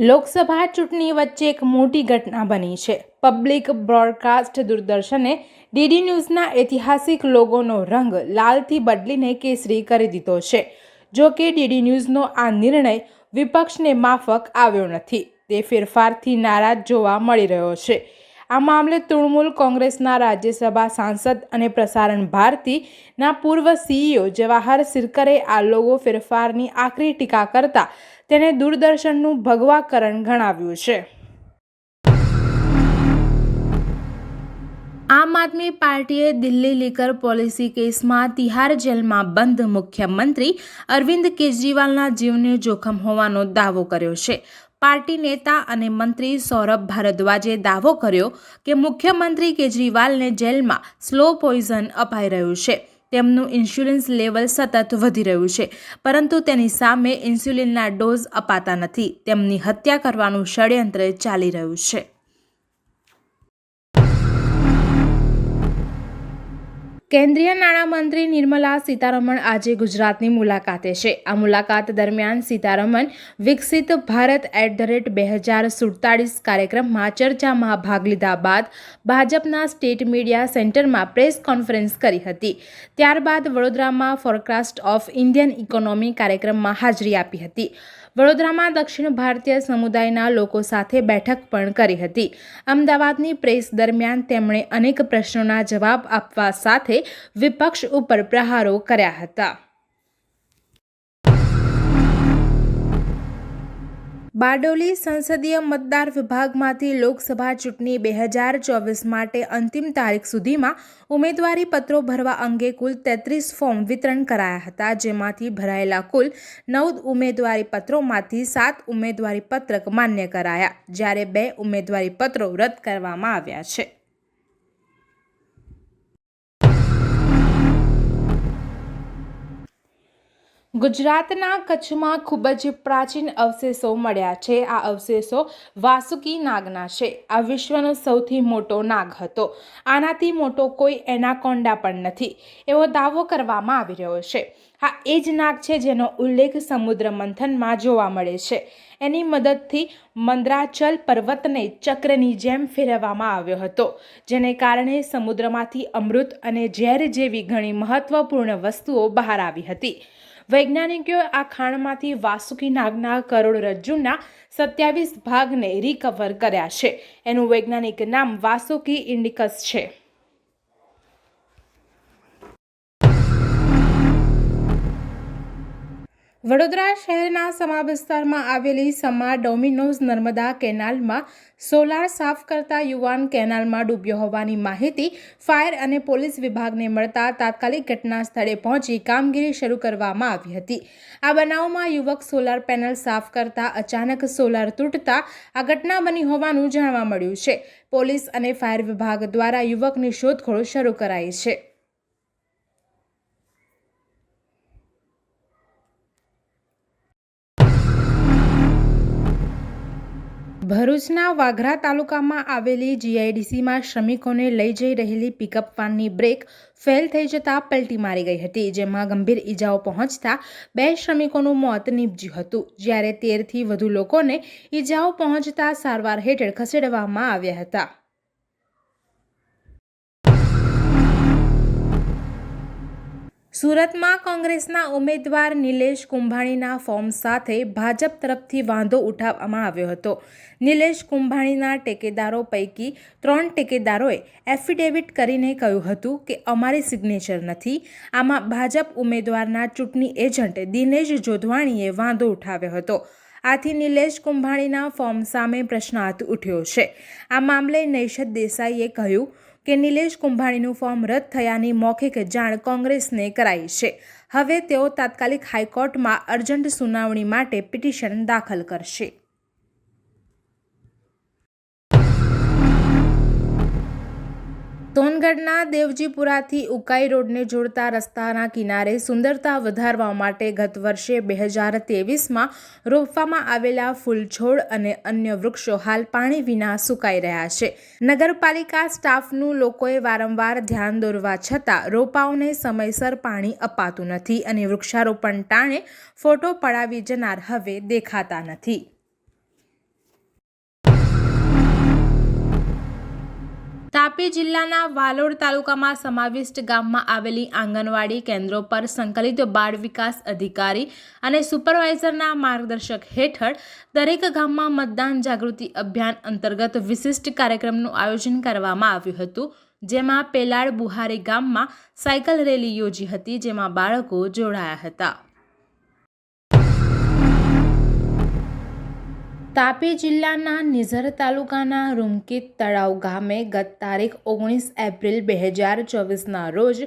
લોકસભા ચૂંટણી વચ્ચે એક મોટી ઘટના બની છે. પબ્લિક બ્રોડકાસ્ટ દૂરદર્શને ડીડી ન્યૂઝના ઐતિહાસિક લોગોનો રંગ લાલથી બદલીને કેસરી કરી દીધો છે. જો કે ડીડી ન્યૂઝનો આ નિર્ણય વિપક્ષને માફક આવ્યો નથી. તે ફેરફારથી નારાજ જોવા મળી રહ્યો છે. આ મામલે તૃણમૂલ કોંગ્રેસના રાજ્યસભા સાંસદ અને પ્રસારણ ભારતીના પૂર્વ સીઈઓ જવાહર સિરકરે આ લોગો ફેરફારની આકરી ટીકા કરતા તેને દૂરદર્શનનું ભગવાકરણ ગણાવ્યું છે. આમ આદમી પાર્ટીએ દિલ્હી લીકર પોલિસી કેસમાં તિહાર જેલમાં બંધ મુખ્યમંત્રી અરવિંદ કેજરીવાલના જીવને જોખમ હોવાનો દાવો કર્યો છે. પાર્ટી નેતા અને મંત્રી સૌરભ ભારદ્વાજે દાવો કર્યો કે મુખ્યમંત્રી કેજરીવાલને જેલમાં સ્લો પોઈઝન અપાઈ રહ્યું છે. તેમનું ઇન્સ્યુલિન્સ લેવલ સતત વધી રહ્યું છે, પરંતુ તેની સામે ઇન્સ્યુલિનના ડોઝ અપાતા નથી. તેમની હત્યા કરવાનું ષડયંત્ર ચાલી રહ્યું છે. કેન્દ્રીય નાણામંત્રી નિર્મલા સીતારમણ આજે ગુજરાતની મુલાકાતે છે. આ મુલાકાત દરમિયાન સીતારમણ વિકસિત ભારત એટ ધ રેટ બે હજાર સુડતાળીસ કાર્યક્રમમાં ચર્ચામાં ભાગ લીધા બાદ ભાજપના સ્ટેટ મીડિયા સેન્ટરમાં પ્રેસ કોન્ફરન્સ કરી હતી. ત્યારબાદ વડોદરામાં ફોરકાસ્ટ ઓફ ઇન્ડિયન ઇકોનોમી કાર્યક્રમમાં હાજરી આપી હતી. વડોદરામાં દક્ષિણ ભારતીય સમુદાયના લોકો સાથે બેઠક પણ કરી હતી. અમદાવાદની પ્રેસ દરમિયાન તેમણે અનેક પ્રશ્નોના જવાબ આપવા સાથે વિપક્ષ ઉપર પ્રહારો કર્યા હતા. બારડોલી સંસદીય મતદાર વિભાગમાંથી લોકસભા ચૂંટણી બે હજાર ચોવીસ માટે અંતિમ તારીખ સુધીમાં ઉમેદવારી પત્રો ભરવા અંગે કુલ તેત્રીસ ફોર્મ વિતરણ કરાયા હતા, જેમાંથી ભરાયેલા કુલ નવ ઉમેદવારી પત્રોમાંથી સાત ઉમેદવારી પત્રક માન્ય કરાયા, જ્યારે બે ઉમેદવારી પત્રો રદ કરવામાં આવ્યા છે. ગુજરાતના કચ્છમાં ખૂબ જ પ્રાચીન અવશેષો મળ્યા છે. આ અવશેષો વાસુકી નાગના છે. આ વિશ્વનો સૌથી મોટો નાગ હતો. આનાથી મોટો કોઈ એનાકોન્ડા પણ નથી. એવો દાવો કરવામાં આવી રહ્યો છે. આ એ જ નાગ છે જેનો ઉલ્લેખ સમુદ્ર મંથનમાં જોવા મળે છે. એની મદદથી મંદ્રાચલ પર્વતને ચક્રની જેમ ફેરવવામાં આવ્યો હતો, જેને કારણે સમુદ્રમાંથી અમૃત અને ઝેર જેવી ઘણી મહત્વપૂર્ણ વસ્તુઓ બહાર આવી હતી. વૈજ્ઞાનિકોએ આ ખાણમાંથી વાસુકી નાગના કરોડરજ્જુના સત્યાવીસ ભાગને રિકવર કર્યા છે. એનું વૈજ્ઞાનિક નામ વાસુકી ઇન્ડિકસ છે. વડોદરા શહેરના સમા વિસ્તારમાં આવેલી સમા ડોમિનોઝ નર્મદા કેનાલમાં સોલાર સાફ કરતા યુવાન કેનાલમાં ડૂબ્યો હોવાની માહિતી ફાયર અને પોલીસ વિભાગને મળતા તાત્કાલિક ઘટના સ્થળે પહોંચી કામગીરી શરૂ કરવામાં આવી હતી. આ બનાવમાં યુવક સોલાર પેનલ સાફ કરતા અચાનક સોલાર તૂટતા આ ઘટના બની હોવાનું જાણવા મળ્યું છે. પોલીસ અને ફાયર વિભાગ દ્વારા યુવકની શોધખોળ શરૂ કરાઈ છે. ભરૂચના વાઘરા તાલુકામાં આવેલી જીઆઈડીસીમાં શ્રમિકોને લઈ જઈ રહેલી પિકઅપ વાનની બ્રેક ફેલ થઈ જતાં પલટી મારી ગઈ હતી, જેમાં ગંભીર ઈજાઓ પહોંચતા બે શ્રમિકોનું મોત નીપજ્યું હતું. જ્યારે તેરથી વધુ લોકોને ઈજાઓ પહોંચતા સારવાર હેઠળ ખસેડવામાં આવ્યા હતા. સુરતમાં કોંગ્રેસના ઉમેદવાર નિલેશ કુંભાણીના ફોર્મ સાથે ભાજપ તરફથી વાંધો ઉઠાવવામાં આવ્યો હતો. નિલેશ કુંભાણીના ટેકેદારો પૈકી ત્રણ ટેકેદારોએ એફિડેવિટ કરીને કહ્યું હતું કે અમારી સિગ્નેચર નથી. આમાં ભાજપ ઉમેદવારના ચૂંટણી એજન્ટ દિનેશ જોધવાણીએ વાંધો ઉઠાવ્યો હતો. આથી નિલેશ કુંભાણીના ફોર્મ સામે પ્રશ્નાર્થ ઉઠ્યો છે. આ મામલે નૈશદ દેસાઈએ કહ્યું કે નિલેશ કુંભાણીનું ફોર્મ રદ થયાની મૌખિક જાણ કોંગ્રેસને કરાઈ છે. હવે તેઓ તાત્કાલિક હાઈકોર્ટમાં અર્જન્ટ સુનાવણી માટે પિટિશન દાખલ કરશે. સોનગઢના દેવજીપુરાથી ઉકાઈ રોડને જોડતા રસ્તાના કિનારે સુંદરતા વધારવા માટે ગત વર્ષે બે હજાર તેવીસમાં રોપવામાં આવેલા ફૂલછોડ અને અન્ય વૃક્ષો હાલ પાણી વિના સુકાઈ રહ્યા છે. નગરપાલિકા સ્ટાફનું લોકોએ વારંવાર ધ્યાન દોરવા છતાં રોપાઓને સમયસર પાણી અપાતું નથી અને વૃક્ષારોપણ ટાણે ફોટો પડાવી જનાર હવે દેખાતા નથી. તાપી જિલ્લાના વાલોડ તાલુકામાં સમાવિષ્ટ ગામમાં આવેલી આંગણવાડી કેન્દ્રો પર સંકલિત બાળ વિકાસ અધિકારી અને સુપરવાઇઝરના માર્ગદર્શક હેઠળ દરેક ગામમાં મતદાન જાગૃતિ અભિયાન અંતર્ગત વિશિષ્ટ કાર્યક્રમનું આયોજન કરવામાં આવ્યું હતું, જેમાં પેલાડ બુહારી ગામમાં સાયકલ રેલી યોજી હતી, જેમાં બાળકો જોડાયા હતા. તાપી જિલ્લાના નિઝર તાલુકાના રૂમકીત તળાવ ગામે ગત તારીખ ઓગણીસ એપ્રિલ બે હજાર ચોવીસના રોજ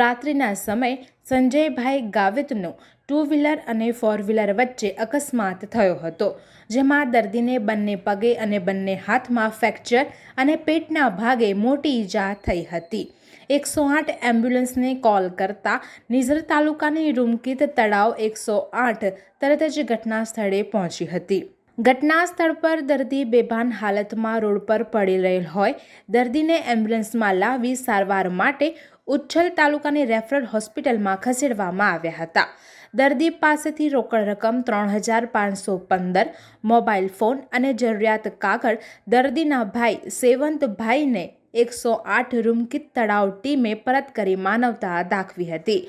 રાત્રિના સમયે સંજયભાઈ ગાવિતનો ટુ વ્હીલર અને ફોર વ્હીલર વચ્ચે અકસ્માત થયો હતો, જેમાં દર્દીને બંને પગે અને બંને હાથમાં ફ્રેક્ચર અને પેટના ભાગે મોટી ઈજા થઈ હતી. એકસો આઠ એમ્બ્યુલન્સને કોલ કરતા નિઝર તાલુકાની રૂમકીત તળાવ એકસો આઠ તરત જ ઘટના સ્થળે પહોંચી હતી. ઘટના સ્થળ પર દર્દી બેભાન હાલતમાં રોડ પર પડી રહેલ હોય. દર્દીને એમ્બ્યુલન્સમાં લાવી સારવાર માટે ઉચ્છલ તાલુકાની રેફરલ હોસ્પિટલમાં ખસેડવામાં આવ્યા હતા. દર્દી પાસેથી રોકડ રકમ ત્રણ હજાર પાંચસો પંદર, મોબાઈલ ફોન અને જરૂરિયાત કાગળ દર્દીના ભાઈ સેવંતભાઈને એકસો આઠ રૂમકિત તળાવ ટીમે પરત કરી માનવતા દાખવી હતી.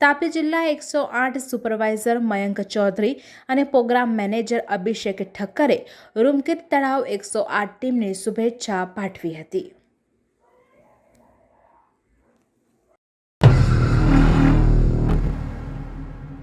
તાપી જિલ્લા એકસો આઠ સુપરવાઇઝર મયંક ચૌધરી અને પ્રોગ્રામ મેનેજર અભિષેક ઠક્કરે રૂમકીત તળાવ એકસો આઠ ટીમને શુભેચ્છા પાઠવી હતી.